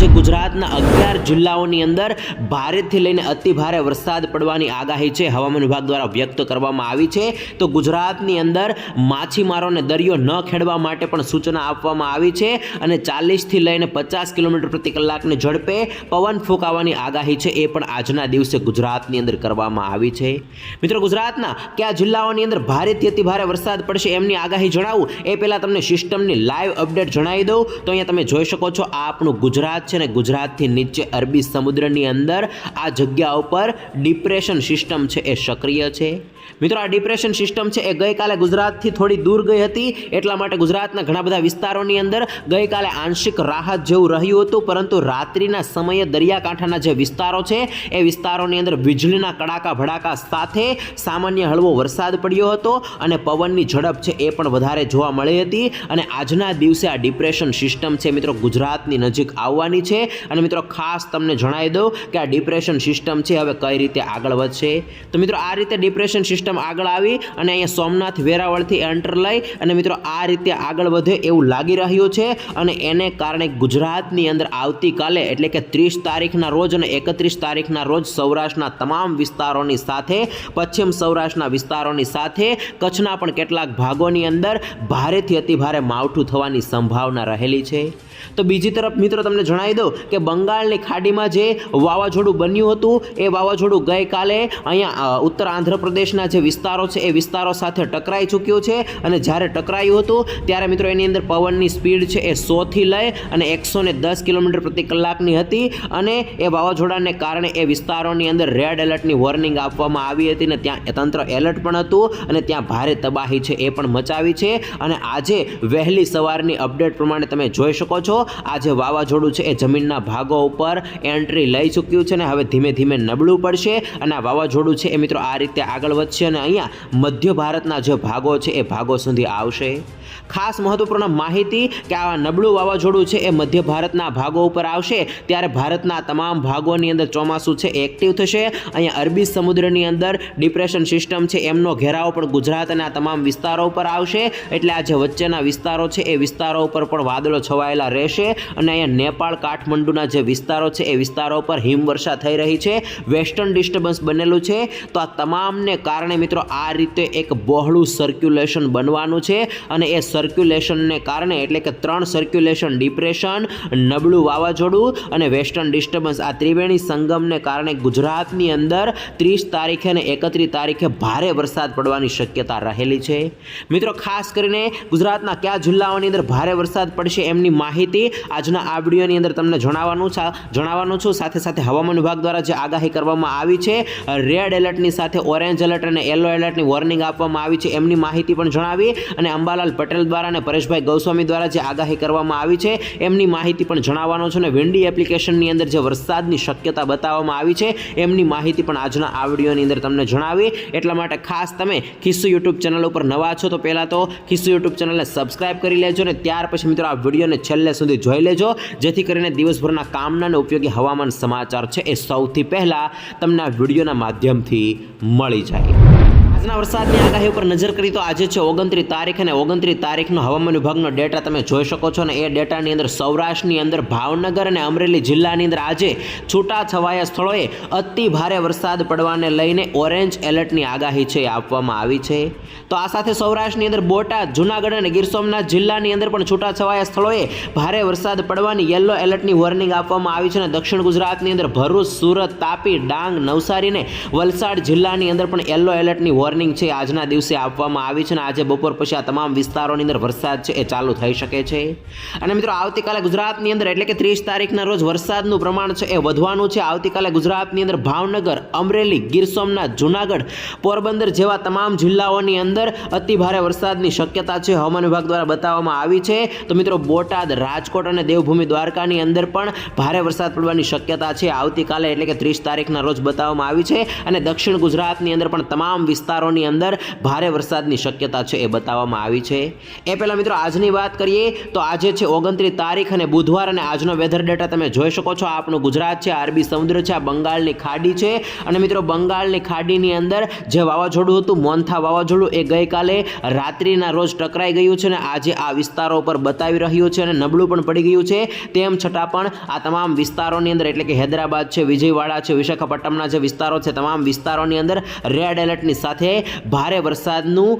આજે ગુજરાતના અગિયાર જિલ્લાઓની અંદર ભારેથી લઈને અતિ ભારે વરસાદ પડવાની આગાહી છે. હવામાન વિભાગ દ્વારા વ્યક્ત કરવામાં આવી છે. તો ગુજરાતની અંદર માછીમારોને દરિયો ન ખેડવા માટે પણ સૂચના આપવામાં આવી છે અને ચાલીસથી લઈને પચાસ કિલોમીટર પ્રતિ કલાકની ઝડપે પવન ફૂંકાવાની આગાહી છે. એ પણ આજના દિવસે ગુજરાતની અંદર કરવામાં આવી છે. મિત્રો, ગુજરાતના કયા જિલ્લાઓની અંદર ભારેથી અતિ ભારે વરસાદ પડશે એમની આગાહી જણાવું? એ પહેલાં તમને સિસ્ટમની લાઈવ અપડેટ જણાવી દઉં. તો અહીંયા તમે જોઈ શકો છો, આ આપણું ગુજરાત છે ને ગુજરાતથી નીચે અરબી સમુદ્રની અંદર આ જગ્યા ઉપર ડિપ્રેશન સિસ્ટમ છે એ સક્રિય છે? મિત્રો, આ ડિપ્રેશન સિસ્ટમ છે, એ ગઈકાલે ગુજરાતથી થોડી દૂર ગઈ હતી. એટલા માટે ગુજરાતના ઘણા બધા વિસ્તારોની અંદર ગઈકાલે આંશિક રાહત જેવું રહ્યું હતું, પરંતુ રાત્રિના સમયે દરિયાકાંઠાના જે વિસ્તારો છે, એ વિસ્તારોની અંદર વીજળીના કડાકા ભડાકા સાથે સામાન્ય હળવો વરસાદ પડ્યો હતો અને પવનની ઝડપ છે, એ પણ વધારે જોવા મળી હતી. અને આજના દિવસે આ ડિપ્રેશન સિસ્ટમ છે, મિત્રો, ગુજરાતની નજીક આવવાની છે. અને મિત્રો, ખાસ તમને જણાવી દઉં કે આ ડિપ્રેશન સિસ્ટમ છે, હવે કઈ રીતે આગળ વધશે? તો મિત્રો, આ રીતે ડિપ્રેશન સિસ્ટમ આગળ આવી અને અહીંયા સોમનાથ વેરાવળથી એન્ટર લઈ અને મિત્રો આ રીતે આગળ વધે એવું લાગી રહ્યું છે અને એને કારણે ગુજરાતની અંદર આવતીકાલે એટલે કે ત્રીસ તારીખના રોજ અને એકત્રીસ તારીખના રોજ સૌરાષ્ટ્રના તમામ વિસ્તારોની સાથે, પશ્ચિમ સૌરાષ્ટ્રના વિસ્તારોની સાથે, કચ્છના પણ કેટલાક ભાગોની અંદર ભારેથી અતિભારે માવઠું થવાની સંભાવના રહેલી છે. તો બીજી તરફ મિત્રો તમને જણાવી દઉં કે બંગાળની ખાડીમાં જે વાવાઝોડું બન્યું હતું, એ વાવાઝોડું ગઈકાલે અહીંયા ઉત્તર આંધ્રપ્રદેશના જે વિસ્તારો છે, એ વિસ્તારો સાથે ટકરાઈ ચૂક્યું છે અને જ્યારે ટકરાયું હતું, ત્યારે મિત્રો એની અંદર પવનની સ્પીડ છે એ સોથી લઈ અને એકસો ને દસ કિલોમીટર પ્રતિ કલાકની હતી અને એ વાવાઝોડાને કારણે એ વિસ્તારોની અંદર રેડ એલર્ટની વોર્નિંગ આપવામાં આવી હતી ને ત્યાં તંત્ર એલર્ટ પણ હતું અને ત્યાં ભારે તબાહી છે એ પણ મચાવી છે અને આજે વહેલી સવારની અપડેટ પ્રમાણે તમે જોઈ શકો છો. આજે વાવાઝોડું છે એ જમીનના ભાગો ઉપર એન્ટ્રી લઈ ચૂક્યું છે ને હવે ધીમે ધીમે નબળું પડશે. અને આ વાવાઝોડું છે એ મિત્રો આ રીતે આગળ વધશે અને અહીંયા મધ્ય ભારતના જે ભાગો છે એ ભાગો સુધી આવશે. ખાસ મહત્વપૂર્ણ માહિતી કે આ નબળું વાવાઝોડું છે એ મધ્ય ભારતના ભાગો ઉપર આવશે ત્યારે ભારતના તમામ ભાગોની અંદર ચોમાસું છે એક્ટિવ થશે. અહીંયા અરબી સમુદ્રની અંદર ડિપ્રેશન સિસ્ટમ છે એમનો ઘેરાવો પણ ગુજરાત અને આ તમામ વિસ્તારો ઉપર આવશે. એટલે આ જે વચ્ચેના વિસ્તારો છે એ વિસ્તારો ઉપર પણ વાદળો છવાયેલા રહેશે અને અહીંયા નેપાળ, કાઠમંડુના જે વિસ્તારો છે, એ વિસ્તારો પર હિમવર્ષા થઈ રહી છે. વેસ્ટર્ન ડિસ્ટર્બન્સ બનેલું છે. તો આ તમામને કારણે મિત્રો આ રીતે એક બહોળું સર્ક્યુલેશન બનવાનું છે અને એ સર્ક્યુલેશનને કારણે એટલે કે ત્રણ સર્ક્યુલેશન ડિપ્રેશન નબળું વાવાઝોડું અને વેસ્ટર્ન ડિસ્ટર્બન્સ આ ત્રિવેણી સંગમને કારણે ગુજરાતની અંદર ત્રીસ તારીખે અને એકત્રીસ તારીખે ભારે વરસાદ પડવાની શક્યતા રહેલી છે. મિત્રો ખાસ કરીને ગુજરાતના કયા જિલ્લાઓની અંદર ભારે વરસાદ પડશે એમની માહિતી આજના આ વિડીયોની અંદર તમને જણાવવાનું છે જણાવવાનું છું. સાથે સાથે હવામાન વિભાગ દ્વારા જે આગાહી કરવામાં આવી છે, રેડ એલર્ટની સાથે ઓરેન્જ એલર્ટ અને યલો એલર્ટની વોર્નિંગ આપવામાં આવી છે એમની માહિતી પણ જણાવી અને અંબાલાલ પટેલ દ્વારા અને પરેશભાઈ ગૌસ્વામી દ્વારા જે આગાહી કરવામાં આવી છે એમની માહિતી પણ જણાવવાનો છે અને વિન્ડી એપ્લિકેશનની અંદર જે વરસાદની શક્યતા બતાવવામાં આવી છે એમની માહિતી પણ આજના આ વિડીયોની અંદર તમને જણાવી. એટલા માટે ખાસ તમે ખિસ્સુ યુટ્યુબ ચેનલ ઉપર નવા છો તો પહેલાં તો ખિસ્સુ યુટ્યુબ ચેનલને સબસ્ક્રાઈબ કરી લેજો અને ત્યાર પછી મિત્રો આ વિડીયોને છેલ્લે સુધી જોઈ લેજો. જેથી કરીને દિવસભરના કામના અને ઉપયોગી હવામાન સમાચાર છે એ સૌથી પહેલાં તમને આ વિડીયોના માધ્યમથી મળી જાય. આજના વરસાદની આગાહી ઉપર નજર કરી તો આજે છે ઓગણત્રીસ તારીખ અને ઓગણત્રીસ તારીખનો હવામાન વિભાગનો ડેટા તમે જોઈ શકો છો અને એ ડેટાની અંદર સૌરાષ્ટ્રની અંદર ભાવનગર અને અમરેલી જિલ્લાની અંદર આજે છૂટા છવાયા સ્થળોએ અતિ ભારે વરસાદ પડવાને લઈને ઓરેન્જ એલર્ટની આગાહી છે આપવામાં આવી છે. તો આ સાથે સૌરાષ્ટ્રની અંદર બોટાદ, જુનાગઢ અને ગીર સોમનાથ જિલ્લાની અંદર પણ છૂટા છવાયા સ્થળોએ ભારે વરસાદ પડવાની યલો એલર્ટની વોર્નિંગ આપવામાં આવી છે અને દક્ષિણ ગુજરાતની અંદર ભરૂચ, સુરત, તાપી, ડાંગ, નવસારી અને વલસાડ જિલ્લાની અંદર પણ યલો એલર્ટની વોર્નિંગ છે, આજના દિવસે આપવામાં આવી છે અને આજે બપોર પછી આ તમામ વિસ્તારોની અંદર વરસાદ છે એ ચાલુ થઈ શકે છે. અને મિત્રો, આવતીકાલે ગુજરાતની અંદર એટલે કે ત્રીસ તારીખના રોજ વરસાદનું પ્રમાણ છે એ વધવાનું છે. આવતીકાલે ગુજરાતની અંદર ભાવનગર, અમરેલી, ગીર સોમનાથ, જુનાગઢ, પોરબંદર જેવા તમામ જિલ્લાઓની અંદર અતિ ભારે વરસાદની શક્યતા છે હવામાન વિભાગ દ્વારા બતાવવામાં આવી છે. તો મિત્રો, બોટાદ, રાજકોટ અને દેવભૂમિ દ્વારકાની અંદર પણ ભારે વરસાદ પડવાની શક્યતા છે. આવતીકાલે એટલે કે ત્રીસ તારીખના રોજ બતાવવામાં આવી છે. અને દક્ષિણ ગુજરાતની અંદર પણ તમામ વિસ્તારો વિસ્તારોની અંદર ભારે વરસાદની શક્યતા છે એ બતાવવામાં આવી છે. એ પહેલાં મિત્રો આજની વાત કરીએ તો આજે છે ઓગણત્રીસ તારીખ અને બુધવાર અને આજનો વેધર ડેટા તમે જોઈ શકો છો. આપણું ગુજરાત છે અરબી સમુદ્ર છે, આ બંગાળની ખાડી છે. અને મિત્રો બંગાળની ખાડીની અંદર જે વાવાઝોડું હતું, મોન્થા વાવાઝોડું, એ ગઈકાલે રાત્રિના રોજ ટકરાઈ ગયું છે અને આજે આ વિસ્તારો પર બતાવી રહ્યું છે અને નબળું પણ પડી ગયું છે. તેમ છતાં પણ આ તમામ વિસ્તારોની અંદર એટલે કે હૈદરાબાદ છે, વિજયવાડા છે, વિશાખાપટ્ટનમના જે વિસ્તારો છે, તમામ વિસ્તારોની અંદર રેડ એલર્ટની સાથે ભારે વરસાદનું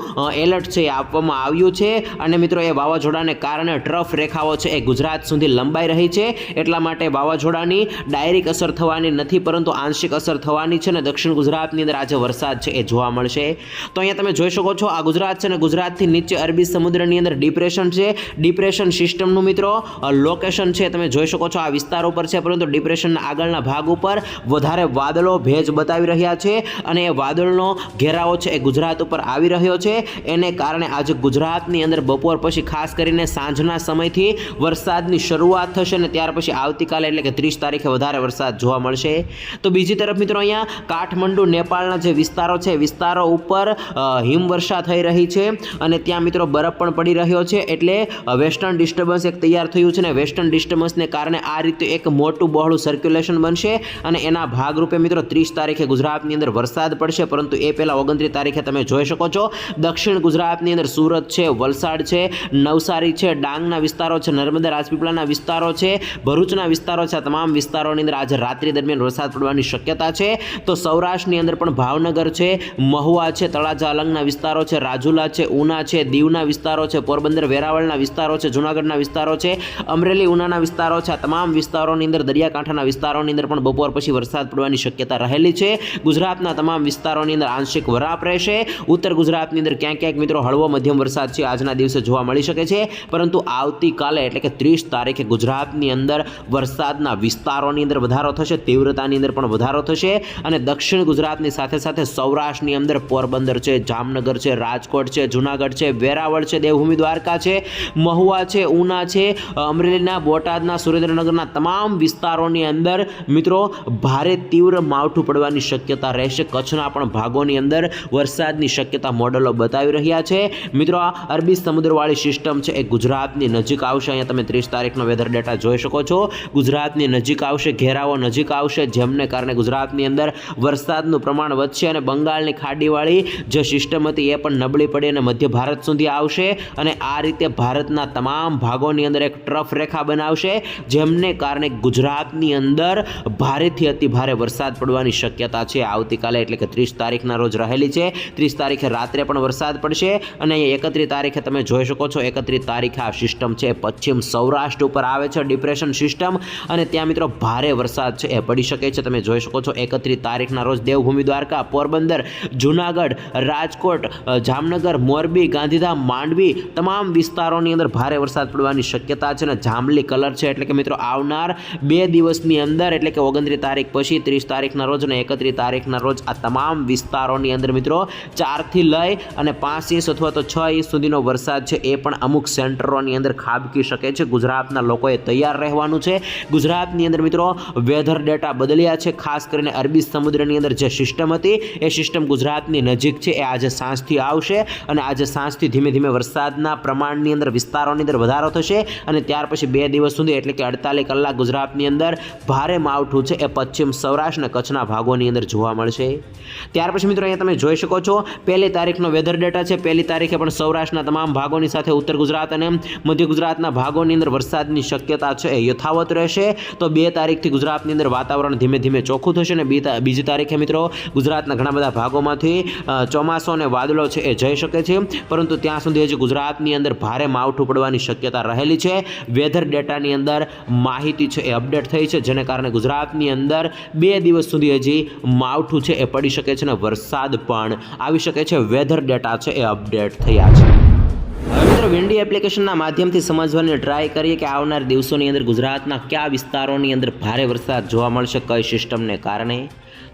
એલર્ટ છે એ આપવામાં આવ્યું છે. અને મિત્રો, એ વાવાઝોડાને કારણે ટ્રફ રેખાઓ છે એ ગુજરાત સુધી લંબાઈ રહી છે. એટલા માટે વાવાઝોડાની ડાયરેક્ટ અસર થવાની નથી, પરંતુ આંશિક અસર થવાની છે અને દક્ષિણ ગુજરાતની અંદર આજે વરસાદ છે એ જોવા મળશે. તો અહીંયા તમે જોઈ શકો છો, આ ગુજરાત છે અને ગુજરાતથી નીચે અરબી સમુદ્રની અંદર ડિપ્રેશન છે. ડિપ્રેશન સિસ્ટમનું મિત્રો લોકેશન છે તમે જોઈ શકો છો, આ વિસ્તાર ઉપર છે, પરંતુ ડિપ્રેશનના આગળના ભાગ ઉપર વધારે વાદળો ભેજ બતાવી રહ્યા છે. અને એ વાદળનો ઘેરાવો છે એ ગુજરાત ઉપર આવી રહ્યો છે. એને કારણે આજે ગુજરાતની અંદર બપોર પછી ખાસ કરીને સાંજના સમયથી વરસાદની શરૂઆત થશે અને ત્યાર પછી આવતીકાલે એટલે કે ત્રીસ તારીખે વધારે વરસાદ જોવા મળશે. તો બીજી તરફ મિત્રો અહીંયા કાઠમંડુ, નેપાળના જે વિસ્તારો છે, વિસ્તારો ઉપર હિમવર્ષા થઈ રહી છે અને ત્યાં મિત્રો બરફ પણ પડી રહ્યો છે એટલે વેસ્ટર્ન ડિસ્ટર્બન્સ એક તૈયાર થયું છે ને વેસ્ટર્ન ડિસ્ટર્બન્સને કારણે આ રીતે એક મોટું બહોળું સર્ક્યુલેશન બનશે અને એના ભાગરૂપે મિત્રો ત્રીસ તારીખે ગુજરાતની અંદર વરસાદ પડશે પરંતુ એ પહેલાં ઓગણત્રીસ તારીખે તમે જોઈ શકો છો. દક્ષિણ ગુજરાતની અંદર સુરત છે, વલસાડ છે, નવસારી છે, ડાંગના વિસ્તારો છે, નર્મદા રાજપીપળાના વિસ્તારો છે, ભરૂચના વિસ્તારો છે. આ તમામ વિસ્તારોની અંદર આજે રાત્રિ દરમિયાન વરસાદ પડવાની શક્યતા છે. તો સૌરાષ્ટ્રની અંદર પણ ભાવનગર છે, મહુવા છે, તળાજા, અલંગના વિસ્તારો છે, રાજુલા છે, ઉના છે, દીવના વિસ્તારો છે, પોરબંદર, વેરાવળના વિસ્તારો છે, જૂનાગઢના વિસ્તારો છે, અમરેલી, ઉનાના વિસ્તારો છે. આ તમામ વિસ્તારોની અંદર દરિયાકાંઠાના વિસ્તારોની અંદર પણ બપોર પછી વરસાદ પડવાની શક્યતા રહેલી છે. ગુજરાતના તમામ વિસ્તારોની અંદર આંશિક વરાપ રહેશે. ઉત્તર ગુજરાતની અંદર ક્યાંક ક્યાંક મિત્રો હળવો મધ્યમ વરસાદ છે. આજના દિવસે જોવા મળી શકે છે. પરંતુ આવતીકાલે એટલે કે ત્રીસ તારીખે ગુજરાતની અંદર વરસાદના વિસ્તારોની અંદર વધારો થશે. તીવ્રતાની અંદર પણ વધારો થશે. અને દક્ષિણ ગુજરાતની સાથે સાથે સૌરાષ્ટ્રની અંદર પોરબંદર છે, જામનગર છે, રાજકોટ છે, જુનાગઢ છે, વેરાવળ છે, દેવભૂમિ દ્વારકા છે, મહુવા છે, ઉના છે, અમરેલીના, બોટાદના, સુરેન્દ્રનગરના તમામ વિસ્તારોની અંદર મિત્રો ભારે તીવ્ર માવઠું પડવાની શક્યતા રહેશે. કચ્છના પણ ભાગોની અંદર વરસાદની શક્યતા મોડલો બતાવી રહ્યા છે. મિત્રો, આ અરબી સમુદ્રવાળી સિસ્ટમ છે. એ ગુજરાતની નજીક આવશે. અહીંયા તમે ત્રીસ તારીખનો વેધર ડેટા જોઈ શકો છો. ગુજરાતની નજીક આવશે, ઘેરાવો નજીક આવશે, જેમને કારણે ગુજરાતની અંદર વરસાદનું પ્રમાણ વધશે અને બંગાળની ખાડીવાળી જે સિસ્ટમ હતી એ પણ નબળી પડી અને મધ્ય ભારત સુધી આવશે અને આ રીતે ભારતના તમામ ભાગોની અંદર એક ટ્રફ રેખા બનાવશે, જેમને કારણે ગુજરાતની અંદર ભારેથી અતિ ભારે વરસાદ પડવાની શક્યતા છે. આવતીકાલે એટલે કે ત્રીસ તારીખના રોજ રહેલી છે. ત્રીસ તારીખે રાત્રે પણ વરસાદ પડશે અને એકત્રીસ તારીખે તમે જોઈ શકો છો, એકત્રીસ તારીખે આ સિસ્ટમ છે. પશ્ચિમ સૌરાષ્ટ્ર ઉપર આવે છે ડિપ્રેશન સિસ્ટમ અને ત્યાં મિત્રો ભારે વરસાદ છે, એ પડી શકે છે. તમે જોઈ શકો છો, એકત્રીસ તારીખના રોજ દેવભૂમિ દ્વારકા, પોરબંદર, જુનાગઢ, રાજકોટ જામનગર, મોરબી, ગાંધીધામ, માંડવી તમામ વિસ્તારોની અંદર ભારે વરસાદ પડવાની શક્યતા છે અને જાંબલી કલર છે. એટલે કે મિત્રો આવનાર બે દિવસની અંદર, એટલે કે ઓગણત્રીસ તારીખ પછી, ત્રીસ તારીખના રોજ અને એકત્રીસ તારીખના રોજ આ તમામ વિસ્તારોની અંદર મિત્રો. ચારથી લઈ અને પાંચ ઇંચ અથવા તો છ ઇંચ સુધીનો વરસાદ છે એ પણ અમુક સેન્ટરોની અંદર ખાબકી શકે છે. ગુજરાતના લોકોએ તૈયાર રહેવાનું છે. ગુજરાતની અંદર મિત્રો વેધર ડેટા બદલ્યા છે. ખાસ કરીને અરબી સમુદ્રની અંદર જે સિસ્ટમ હતી એ સિસ્ટમ ગુજરાતની નજીક છે. એ આજે સાંજથી આવશે અને આજે સાંજથી ધીમે ધીમે વરસાદના પ્રમાણની અંદર વિસ્તારોની અંદર વધારો થશે અને ત્યાર પછી બે દિવસ સુધી એટલે કે અડતાલીસ કલાક ગુજરાતની અંદર ભારે માવઠું છે એ પશ્ચિમ સૌરાષ્ટ્ર અને કચ્છના ભાગોની અંદર જોવા મળશે. ત્યાર પછી મિત્રો અહીંયા તમે જોઈ શકો છો. પહેલી તારીખનો વેધર ડેટા છે. પહેલી તારીખે પણ સૌરાષ્ટ્રના તમામ ભાગોની સાથે ઉત્તર ગુજરાત અને મધ્ય ગુજરાતના ભાગોની અંદર વરસાદની શક્યતા છે એ યથાવત રહેશે. તો બે તારીખથી ગુજરાતની અંદર વાતાવરણ ધીમે ધીમે ચોખ્ખું થશે અને બીજી તારીખે મિત્રો ગુજરાતના ઘણા બધા ભાગોમાંથી ચોમાસો અને વાદળો છે એ જઈ શકે છે. પરંતુ ત્યાં સુધી હજી ગુજરાતની અંદર ભારે માવઠું પડવાની શક્યતા રહેલી છે. વેધર ડેટાની અંદર માહિતી છે એ અપડેટ થઈ છે. જેને કારણે ગુજરાતની અંદર બે દિવસ સુધી હજી માવઠું છે એ પડી શકે છે અને વરસાદ પણ આવી શકે છે. વેધર ડેટા છે એ અપડેટ થયા છે. મિત્રો વિન્ડી એપ્લિકેશનના માધ્યમથી સમજવાની ટ્રાય કરીએ કે આવનાર દિવસોની અંદર ગુજરાતના કયા વિસ્તારોની અંદર ભારે વરસાદ જોવા મળશે, કઈ સિસ્ટમને કારણે.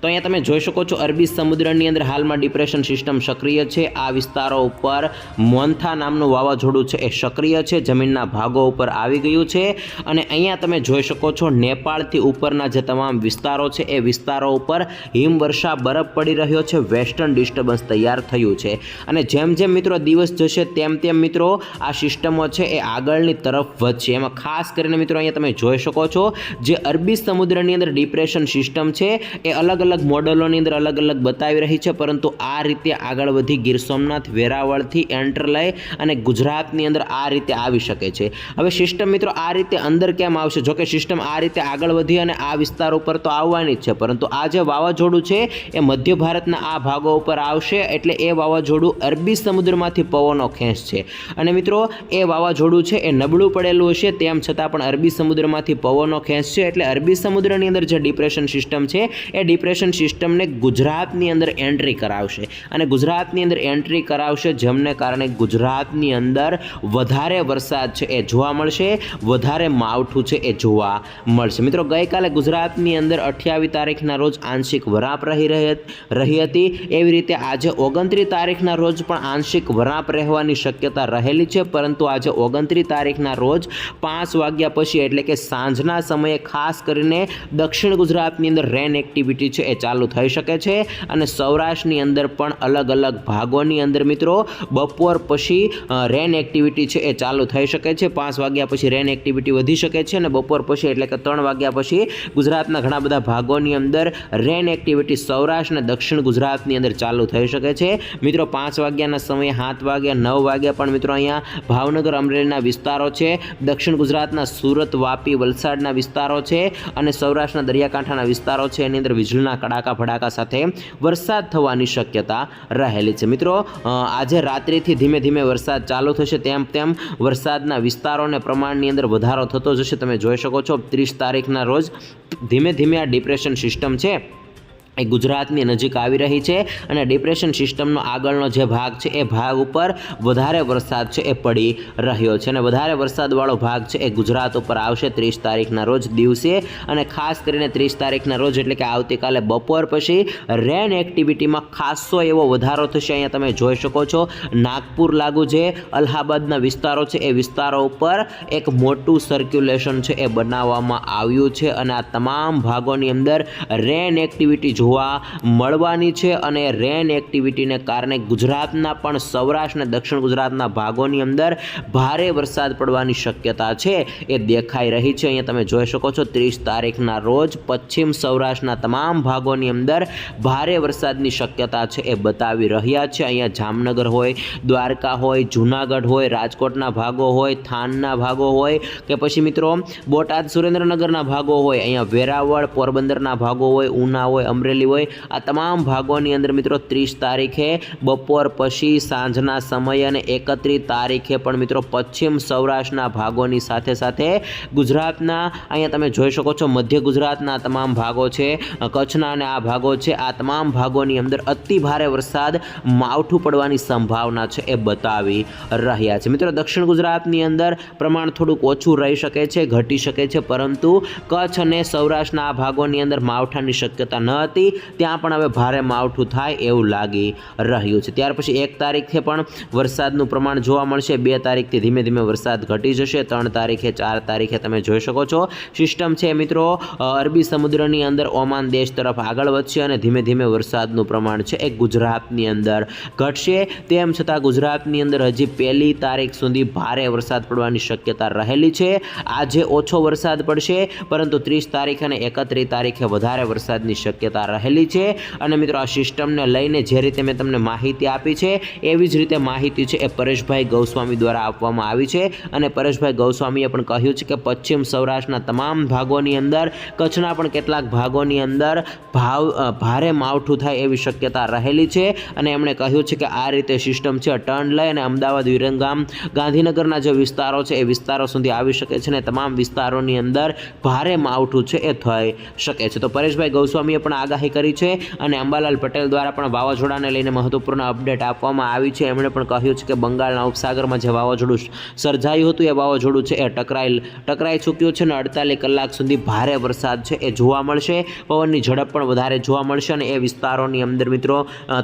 તો અહીંયા તમે જોઈ શકો છો, અરબી સમુદ્રની અંદર હાલમાં ડિપ્રેશન સિસ્ટમ સક્રિય છે. આ વિસ્તારો ઉપર મોન્થા નામનું વાવાઝોડું છે, એ સક્રિય છે, જમીનના ભાગો ઉપર આવી ગયું છે. અને અહીંયા તમે જોઈ શકો છો, નેપાળથી ઉપરના જે તમામ વિસ્તારો છે, એ વિસ્તારો ઉપર હિમવર્ષા બરફ પડી રહ્યો છે, વેસ્ટર્ન ડિસ્ટર્બન્સ તૈયાર થયું છે. અને જેમ જેમ મિત્રો દિવસ જશે, તેમ તેમ મિત્રો આ સિસ્ટમો છે, એ આગળની તરફ વધશે. એમાં ખાસ કરીને મિત્રો અહીંયા તમે જોઈ શકો છો, જે અરબી સમુદ્રની અંદર ડિપ્રેશન સિસ્ટમ છે, એ અલગ અલગ મોડલોની અંદર અલગ અલગ બતાવી રહી છે, પરંતુ આ રીતે આગળ વધી ગીર સોમનાથ, વેરાવળથી એન્ટર લઈ અને ગુજરાતની અંદર આ રીતે આવી શકે છે. હવે સિસ્ટમ મિત્રો આ રીતે અંદર કેમ આવશે? જોકે સિસ્ટમ આ રીતે આગળ વધી અને આ વિસ્તાર ઉપર તો આવવાની જ છે, પરંતુ આ જે વાવાઝોડું છે, એ મધ્ય ભારતના આ ભાગો ઉપર આવશે, એટલે એ વાવાઝોડું અરબી સમુદ્રમાંથી પવનો ખેંચશે અને મિત્રો, એ વાવાઝોડું છે, એ નબળું પડેલું હશે, તેમ છતાં પણ અરબી સમુદ્રમાંથી પવનો ખેંચશે એટલે અરબી સમુદ્રની અંદર જે ડિપ્રેશન સિસ્ટમ છે, એ ડિપ્રેશન સિસ્ટમને ગુજરાતની અંદર એન્ટ્રી કરાવશે. અને ગુજરાતની અંદર એન્ટ્રી કરાવશે જેમને કારણે ગુજરાતની અંદર વધારે વરસાદ છે એ જોવા મળશે, વધારે માવઠું છે એ જોવા મળશે. મિત્રો, ગઈકાલે ગુજરાતની અંદર અઠ્યાવીસ તારીખના રોજ આંશિક વરાપ રહી રહી હતી. એવી રીતે આજે ઓગણત્રીસ તારીખના રોજ પણ આંશિક વરાપ રહેવાની શક્યતા રહેલી છે, પરંતુ આજે ઓગણત્રીસ તારીખના રોજ પાંચ વાગ્યા પછી એટલે કે સાંજના સમયે ખાસ કરીને દક્ષિણ ગુજરાતની અંદર રેન એક્ટિવિટી છે એ ચાલુ થઈ શકે છે અને સૌરાષ્ટ્રની અંદર પણ અલગ અલગ ભાગોની અંદર મિત્રો બપોર પછી રેન એક્ટિવિટી છે એ ચાલુ થઈ શકે છે. પાંચ વાગ્યા પછી રેન એક્ટિવિટી વધી શકે છે અને બપોર પછી એટલે કે ત્રણ વાગ્યા પછી ગુજરાતના ઘણા બધા ભાગોની અંદર રેન એક્ટિવિટી સૌરાષ્ટ્ર અને દક્ષિણ ગુજરાતની અંદર ચાલુ થઈ શકે છે. મિત્રો પાંચ વાગ્યાના સમયે સાત વાગ્યા, નવ વાગ્યા પણ મિત્રો અહીંયા ભાવનગર, અમરેલીના વિસ્તારો છે. દક્ષિણ ગુજરાતના સુરત, વાપી, વલસાડના વિસ્તારો છે અને સૌરાષ્ટ્રના દરિયાકાંઠાના વિસ્તારો છે. એની અંદર વીજળીના કડાકા ભડાકા સાથે વરસાદ થવાની શક્યતા રહેલી છે. મિત્રો આજે રાત્રિથી ધીમે ધીમે વરસાદ ચાલુ થશે. તેમ તેમ વરસાદના વિસ્તારોને પ્રમાણની અંદર વધારો થતો જશે. તમે જોઈ શકો છો, ત્રીસ તારીખના રોજ ધીમે ધીમે આ ડિપ્રેશન સિસ્ટમ છે. એ ગુજરાતની નજીક આવી રહી છે અને ડિપ્રેશન સિસ્ટમનો આગળનો જે ભાગ છે, એ ભાગ ઉપર વધારે વરસાદ છે, એ પડી રહ્યો છે અને વધારે વરસાદવાળો ભાગ છે, એ ગુજરાત ઉપર આવશે ત્રીસ તારીખના રોજ દિવસે અને ખાસ કરીને ત્રીસ તારીખના રોજ એટલે કે આવતીકાલે બપોર પછી રેન એક્ટિવિટીમાં ખાસો એવો વધારો થશે, અહીંયા તમે જોઈ શકો છો. નાગપુર લાગુ જે અલ્હાબાદના વિસ્તારો છે, એ વિસ્તારો ઉપર એક મોટું સર્ક્યુલેશન છે, એ બનાવવામાં આવ્યું છે અને આ તમામ ભાગોની અંદર રેન એક્ટિવિટી જોવા મળવાની છે અને રેન એક્ટિવિટીને કારણે ગુજરાતના પણ સૌરાષ્ટ્ર અને દક્ષિણ ગુજરાતના ભાગોની અંદર ભારે વરસાદ પડવાની શક્યતા છે. એ દેખાઈ રહી છે. અહીંયા તમે જોઈ શકો છો ત્રીસ તારીખના રોજ પશ્ચિમ સૌરાષ્ટ્રના તમામ ભાગોની અંદર ભારે વરસાદની શક્યતા છે એ બતાવી રહ્યા છે. અહીંયા જામનગર હોય, દ્વારકા હોય, જૂનાગઢ હોય, રાજકોટના ભાગો હોય, થાનના ભાગો હોય કે પછી મિત્રો બોટાદ સુરેન્દ્રનગરના ભાગો હોય, અહીંયા વેરાવળ પોરબંદરના ભાગો હોય, ઉના હોય, અમરેલી હોય. આ તમામ ભાગોની અંદર મિત્રો ત્રીસ તારીખે બપોર પછી સાંજના સમયે અને એકત્રીસ તારીખે પણ મિત્રો પશ્ચિમ સૌરાષ્ટ્રના ભાગોની સાથે સાથે ગુજરાતના, અહીંયા તમે જોઈ શકો છો મધ્ય ગુજરાતના તમામ ભાગો છે, કચ્છના અને આ ભાગો છે. આ તમામ ભાગોની અંદર અતિ ભારે વરસાદ માવઠું પડવાની સંભાવના છે એ બતાવી રહ્યા છે. મિત્રો દક્ષિણ ગુજરાતની અંદર પ્રમાણ થોડુંક ઓછું રહી શકે છે, ઘટી શકે છે, પરંતુ કચ્છ અને સૌરાષ્ટ્રના આ ભાગોની અંદર માવઠાની શક્યતા ન હતી. ત્યાં પણ હવે ભારે માવઠું થાય એવું લાગી રહ્યું છે. ત્યાર પછી એક તારીખે પણ વરસાદનું પ્રમાણ જોવા મળશે. બે તારીખથી ધીમે ધીમે વરસાદ ઘટી જશે. ત્રણ તારીખે, ચાર તારીખે તમે જોઈ શકો છો. સિસ્ટમ છે મિત્રો અરબી સમુદ્રની અંદર ઓમાન દેશ તરફ આગળ વધશે અને ધીમે ધીમે વરસાદનું પ્રમાણ છે એ ગુજરાતની અંદર ઘટશે. તેમ છતાં ગુજરાતની અંદર હજી પહેલી તારીખ સુધી ભારે વરસાદ પડવાની શક્યતા રહેલી છે. આજે ઓછો વરસાદ પડશે, પરંતુ ત્રીસ તારીખ અને એકત્રીસ તારીખે વધારે વરસાદની શક્યતા રહેલી છે. અને મિત્રો, આ સિસ્ટમને લઈને જે રીતે મેં તમને માહિતી આપી છે, એવી જ રીતે માહિતી છે એ પરેશભાઈ ગૌસ્વામી દ્વારા આપવામાં આવી છે. અને પરેશભાઈ ગૌસ્વામીએ પણ કહ્યું છે કે પશ્ચિમ સૌરાષ્ટ્રના તમામ ભાગોની અંદર, કચ્છના પણ કેટલાક ભાગોની અંદર ભાવ ભારે માવઠું થાય એવી શક્યતા રહેલી છે. અને એમણે કહ્યું છે કે આ રીતે સિસ્ટમ છે, ટર્ન લઈ અને અમદાવાદ, વિરંગામ, ગાંધીનગરના જે વિસ્તારો છે, એ વિસ્તારો સુધી આવી શકે છે અને તમામ વિસ્તારોની અંદર ભારે માવઠું છે એ થઈ શકે છે. તો પરેશભાઈ ગૌસ્વામીએ પણ આગાહી આગાહી કરી છે અને અંબાલાલ પટેલ દ્વારા પણ વાવાઝોડાને લઈને મહત્વપૂર્ણ અપડેટ આપવામાં આવી છે. એમણે પણ કહ્યું છે કે બંગાળના ઉપસાગરમાં જે વાવાઝોડું સર્જાયું હતું, એ વાવાઝોડું છે એ ટકરાઈ ટકરાઈ ચૂક્યું છે અને અડતાલીસ કલાક સુધી ભારે વરસાદ છે એ જોવા મળશે. પવનની ઝડપ પણ વધારે જોવા મળશે અને એ વિસ્તારોની અંદર મિત્રો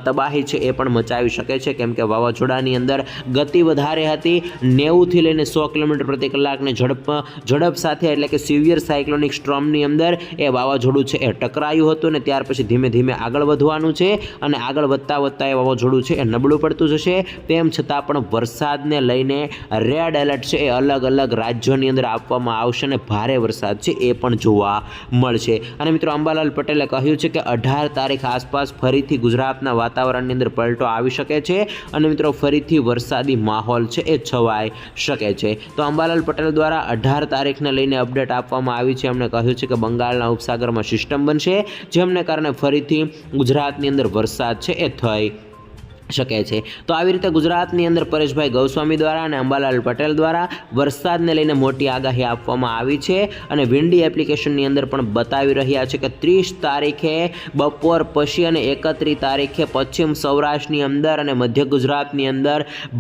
તબાહી છે એ પણ મચાવી શકે છે. કેમ કે વાવાઝોડાની અંદર ગતિ વધારે હતી. નેવુંથી લઈને સો કિલોમીટર પ્રતિ કલાકની ઝડપ ઝડપ સાથે એટલે કે સિવિયર સાયક્લોનિક સ્ટ્રોમની અંદર એ વાવાઝોડું છે એ ટકરાયું હતું અને ત્યાર પછી ધીમે ધીમે આગળ વધવાનું છે અને આગળ વધતા વધતા એ વાવાઝોડું છે એ નબળું પડતું જશે. તેમ છતાં પણ વરસાદને લઈને રેડ એલર્ટ છે એ અલગ અલગ રાજ્યોની અંદર આપવામાં આવશે અને ભારે વરસાદ છે એ પણ જોવા મળશે. અને મિત્રો અંબાલાલ પટેલે કહ્યું છે કે અઢાર તારીખ આસપાસ ફરીથી ગુજરાતના વાતાવરણની અંદર પલટો આવી શકે છે અને મિત્રો ફરીથી વરસાદી માહોલ છે એ છવાઈ શકે છે. તો અંબાલાલ પટેલ દ્વારા અઢાર તારીખને લઈને અપડેટ આપવામાં આવી છે. એમણે કહ્યું છે કે બંગાળના ઉપસાગરમાં સિસ્ટમ બનશે. જેમને કારણે ફરીથી ગુજરાતની અંદર વરસાદ છે એ થઈ શકે છે. તો આવી રીતે ગુજરાતની અંદર પરેશભાઈ ગૌસ્વામી દ્વારા અને અંબાલાલ પટેલ દ્વારા વરસાદને લઈને મોટી આગાહી આપવામાં આવી છે અને વિન્ડી એપ્લિકેશનની અંદર પણ બતાવી રહ્યા છે કે ત્રીસ તારીખે બપોર પછી અને એકત્રીસ તારીખે પશ્ચિમ સૌરાષ્ટ્રની અંદર અને મધ્ય ગુજરાતની અંદર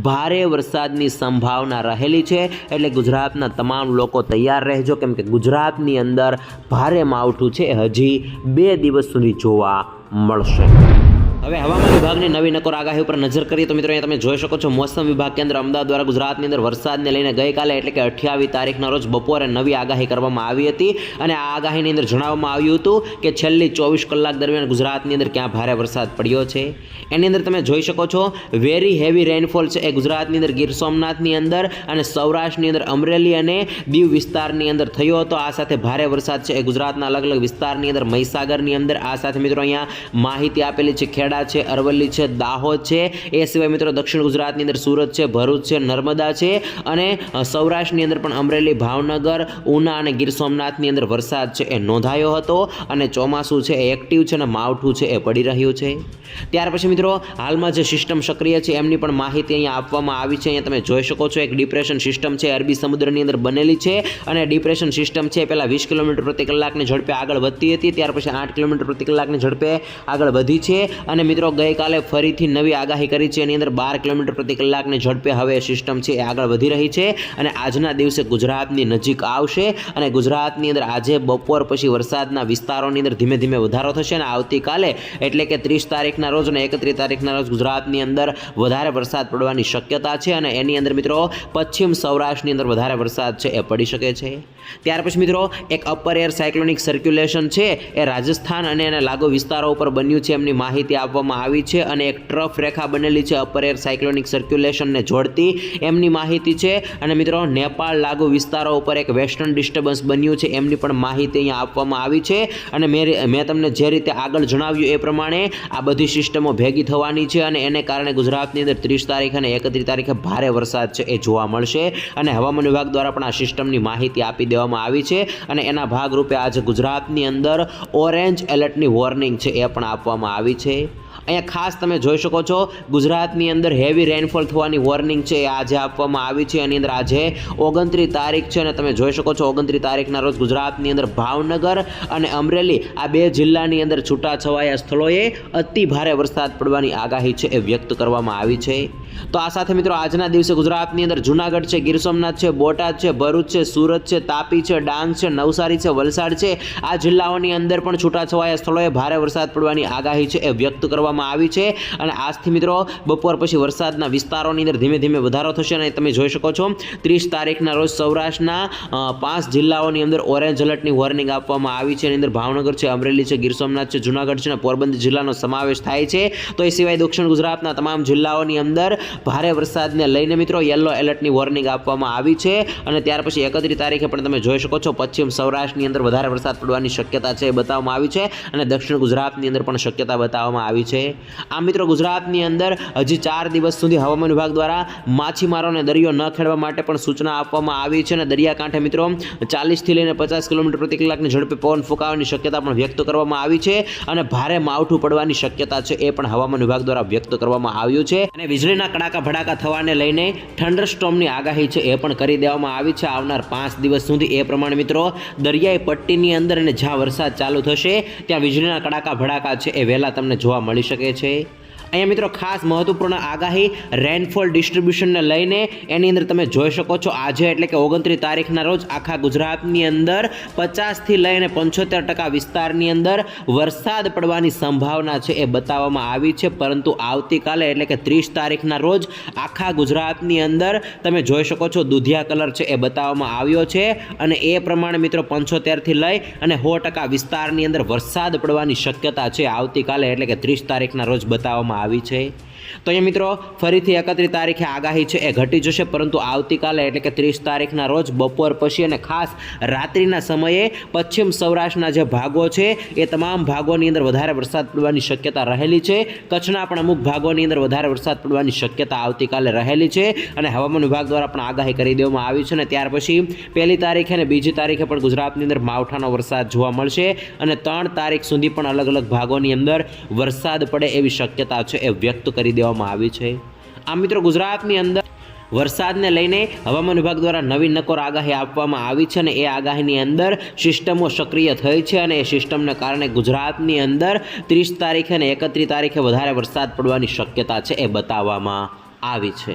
ભારે વરસાદની સંભાવના રહેલી છે. એટલે ગુજરાતના તમામ લોકો તૈયાર રહેજો. કેમ કે ગુજરાતની અંદર ભારે માવઠું છે. હજી બે દિવસ સુધી જોવા મળશે. હવે હવામાન વિભાગની નવી નકોર આગાહી ઉપર નજર કરીએ તો મિત્રો અહીંયા તમે જોઈ શકો છો, મોસમ વિભાગ કેન્દ્ર અમદાવાદ દ્વારા ગુજરાતની અંદર વરસાદને લઈને ગઈકાલે એટલે કે અઠ્યાવીસ તારીખના રોજ બપોરે નવી આગાહી કરવામાં આવી હતી. અને આ આગાહીની અંદર જણાવવામાં આવ્યું હતું કે છેલ્લી ચોવીસ કલાક દરમિયાન ગુજરાતની અંદર ક્યાં ભારે વરસાદ પડ્યો છે. એની અંદર તમે જોઈ શકો છો વેરી હેવી રેનફોલ છે એ ગુજરાતની અંદર ગીર સોમનાથની અંદર અને સૌરાષ્ટ્રની અંદર અમરેલી અને દીવ વિસ્તારની અંદર થયો હતો. આ સાથે ભારે વરસાદ છે એ ગુજરાતના અલગ અલગ વિસ્તારની અંદર, મહીસાગરની અંદર. આ સાથે મિત્રો અહીંયા માહિતી આપેલી છે ખેડા છે, અરવલ્લી છે, દાહોદ છે. એ સિવાય મિત્રો દક્ષિણ ગુજરાતની અંદર સુરત છે, ભરૂચ છે, નર્મદા છે અને સૌરાષ્ટ્રની અંદર પણ અમરેલી, ભાવનગર, ઉના અને ગીર સોમનાથની અંદર વરસાદ છે એ નોંધાયો હતો અને ચોમાસું છે એ એક્ટિવ છે અને માવઠું છે એ પડી રહ્યું છે. ત્યાર પછી મિત્રો, હાલમાં જે સિસ્ટમ સક્રિય છે એમની પણ માહિતી અહીંયા આપવામાં આવી છે. અહીંયા તમે જોઈ શકો છો, એક ડિપ્રેશન સિસ્ટમ છે, અરબી સમુદ્રની અંદર બનેલી છે અને ડિપ્રેશન સિસ્ટમ છે પહેલાં વીસ કિલોમીટર પ્રતિ કલાકની ઝડપે આગળ વધતી હતી, ત્યાર પછી આઠ કિલોમીટર પ્રતિ કલાકની ઝડપે આગળ વધી છે અને મિત્રો ગઈકાલે ફરીથી નવી આગાહી કરી છે. એની અંદર બાર કિલોમીટર પ્રતિ કલાકની ઝડપે હવે સિસ્ટમ છે એ આગળ વધી રહી છે અને આજના દિવસે ગુજરાતની નજીક આવશે અને ગુજરાતની અંદર આજે બપોર પછી વરસાદના વિસ્તારોની અંદર ધીમે ધીમે વધારો થશે અને આવતીકાલે એટલે કે ત્રીસ તારીખના રોજ અને એકત્રીસ તારીખના રોજ ગુજરાતની અંદર વધારે વરસાદ પડવાની શક્યતા છે અને એની અંદર મિત્રો પશ્ચિમ સૌરાષ્ટ્રની અંદર વધારે વરસાદ છે એ પડી શકે છે. ત્યાર પછી મિત્રો, એક અપર એર સાયક્લોનિક સર્ક્યુલેશન છે, એ રાજસ્થાન અને એના લાગુ વિસ્તારો ઉપર બન્યું છે. એમની માહિતી આપવામાં આવી છે અને એક ટ્રફ રેખા બનેલી છે અપર એર સાયક્લોનિક સર્ક્યુલેશનને જોડતી. એમની માહિતી છે અને મિત્રો, નેપાળ લાગુ વિસ્તારો ઉપર એક વેસ્ટર્ન ડિસ્ટર્બન્સ બન્યું છે. એમની પણ માહિતી અહીંયા આપવામાં આવી છે અને મેં મેં તમને જે રીતે આગળ જણાવ્યું એ પ્રમાણે આ બધી સિસ્ટમો ભેગી થવાની છે અને એને કારણે ગુજરાતની અંદર ત્રીસ તારીખ અને એકત્રીસ તારીખે ભારે વરસાદ છે એ જોવા મળશે. અને હવામાન વિભાગ દ્વારા પણ આ સિસ્ટમની માહિતી આપી દેવામાં આવી છે અને એના ભાગરૂપે આજે ગુજરાતની અંદર ઓરેન્જ એલર્ટની વોર્નિંગ છે એ પણ આપવામાં આવી છે. અહીંયા ખાસ તમે જોઈ શકો છો, ગુજરાતની અંદર હેવી રેનફોલ થવાની વોર્નિંગ છે એ આજે આપવામાં આવી છે. એની અંદર આજે ઓગણત્રીસ તારીખ છે અને તમે જોઈ શકો છો, ઓગણત્રીસ તારીખના રોજ ગુજરાતની અંદર ભાવનગર અને અમરેલી આ બે જિલ્લાની અંદર છૂટાછવાયા સ્થળોએ અતિ ભારે વરસાદ પડવાની આગાહી છે એ વ્યક્ત કરવામાં આવી છે. તો આ સાથે મિત્રો આજના દિવસે ગુજરાતની અંદર જુનાગઢ છે, ગીર સોમનાથ છે, બોટાદ છે, ભરૂચ છે, સુરત છે, તાપી છે, ડાંગ છે, નવસારી છે, વલસાડ છે. આ જિલ્લાઓની અંદર પણ છૂટાછવાયા સ્થળોએ ભારે વરસાદ પડવાની આગાહી છે એ વ્યક્ત કરવામાં આવી છે. અને આજથી મિત્રો બપોર પછી વરસાદના વિસ્તારોની અંદર ધીમે ધીમે વધારો થશે અને તમે જોઈ શકો છો. ત્રીસ તારીખના રોજ સૌરાષ્ટ્રના પાંચ જિલ્લાઓની અંદર ઓરેન્જ એલર્ટની વોર્નિંગ આપવામાં આવી છે. એની અંદર ભાવનગર છે, અમરેલી છે, ગીર સોમનાથ છે, જુનાગઢ છે અને પોરબંદર જિલ્લાનો સમાવેશ થાય છે. તો એ સિવાય દક્ષિણ ગુજરાતના તમામ જિલ્લાઓની અંદર ભારે વરસાદને લઈને મિત્રો યલો એલર્ટની વોર્નિંગ આપવામાં આવી છે અને ત્યાર પછી એકત્રીસ તારીખે પણ તમે જોઈ શકો છો, પશ્ચિમ સૌરાષ્ટ્રની અંદર વધારે વરસાદ પડવાની શક્યતા છે એ બતાવવામાં આવી છે અને દક્ષિણ ગુજરાતની અંદર પણ શક્યતા બતાવવામાં આવી છે. આ મિત્રો ગુજરાતની અંદર હજી ચાર દિવસ સુધી હવામાન વિભાગ દ્વારા માછીમારોને દરિયો ન ખેડવા માટે પણ સૂચના આપવામાં આવી છે અને દરિયાકાંઠે મિત્રો ચાલીસથી લઈને પચાસ કિલોમીટર પ્રતિ કલાકની ઝડપે પવન ફૂંકાવાની શક્યતા પણ વ્યક્ત કરવામાં આવી છે અને ભારે માવઠું પડવાની શક્યતા છે એ પણ હવામાન વિભાગ દ્વારા વ્યક્ત કરવામાં આવ્યું છે. અને વીજળીના કડાકા ભડાકા થવાને લઈને થંડર સ્ટોમની આગાહી છે એ પણ કરી દેવામાં આવી છે. આવનાર પાંચ દિવસ સુધી એ પ્રમાણે મિત્રો દરિયાઈ પટ્ટીની અંદર અને જ્યાં વરસાદ ચાલુ થશે, ત્યાં વીજળીના કડાકા ભડાકા છે એ વહેલા તમને જોવા મળી શકે છે. અહીંયા મિત્રો ખાસ મહત્વપૂર્ણ આગાહી રેનફોલ ડિસ્ટ્રીબ્યુશનને લઈને એની અંદર તમે જોઈ શકો છો. આજે એટલે કે ઓગણત્રીસ તારીખના રોજ આખા ગુજરાતની અંદર પચાસથી લઈને પંચોતેર ટકા વિસ્તારની અંદર વરસાદ પડવાની સંભાવના છે એ બતાવવામાં આવી છે. પરંતુ આવતીકાલે એટલે કે ત્રીસ તારીખના રોજ આખા ગુજરાતની અંદર તમે જોઈ શકો છો દુધિયા કલર છે એ બતાવવામાં આવ્યો છે. અને એ પ્રમાણે મિત્રો પંચોતેરથી લઈ અને સો ટકા વિસ્તારની અંદર વરસાદ પડવાની શક્યતા છે આવતીકાલે એટલે કે ત્રીસ તારીખના રોજ બતાવવામાં આવી છે. તો અહીંયા મિત્રો, ફરીથી એકત્રીસ તારીખે આગાહી છે. એ ઘટી જશે, પરંતુ આવતીકાલે એટલે કે ત્રીસ તારીખના રોજ બપોર પછી અને ખાસ રાત્રિના સમયે પશ્ચિમ સૌરાષ્ટ્રના જે ભાગો છે, એ તમામ ભાગોની અંદર વધારે વરસાદ પડવાની શક્યતા રહેલી છે. કચ્છના પણ અમુક ભાગોની અંદર વધારે વરસાદ પડવાની શક્યતા આવતીકાલે રહેલી છે અને હવામાન વિભાગ દ્વારા પણ આગાહી કરી દેવામાં આવી છે અને ત્યાર પછી પહેલી તારીખે અને બીજી તારીખે પણ ગુજરાતની અંદર માવઠાનો વરસાદ જોવા મળશે અને ત્રણ તારીખ સુધી પણ અલગ અલગ ભાગોની અંદર વરસાદ પડે એવી શક્યતા છે એ વ્યક્ત કરી દેવામાં આવી છે. આ મિત્રો, ગુજરાતની અંદર વરસાદને લઈને હવામાન વિભાગ દ્વારા નવી નકોર આગાહી આપવામાં આવી છે અને એ આગાહીની અંદર સિસ્ટમો સક્રિય થઈ છે અને એ સિસ્ટમને કારણે ગુજરાતની અંદર ત્રીસ તારીખે અને એકત્રીસ તારીખે વધારે વરસાદ પડવાની શક્યતા છે એ બતાવવામાં આવી છે.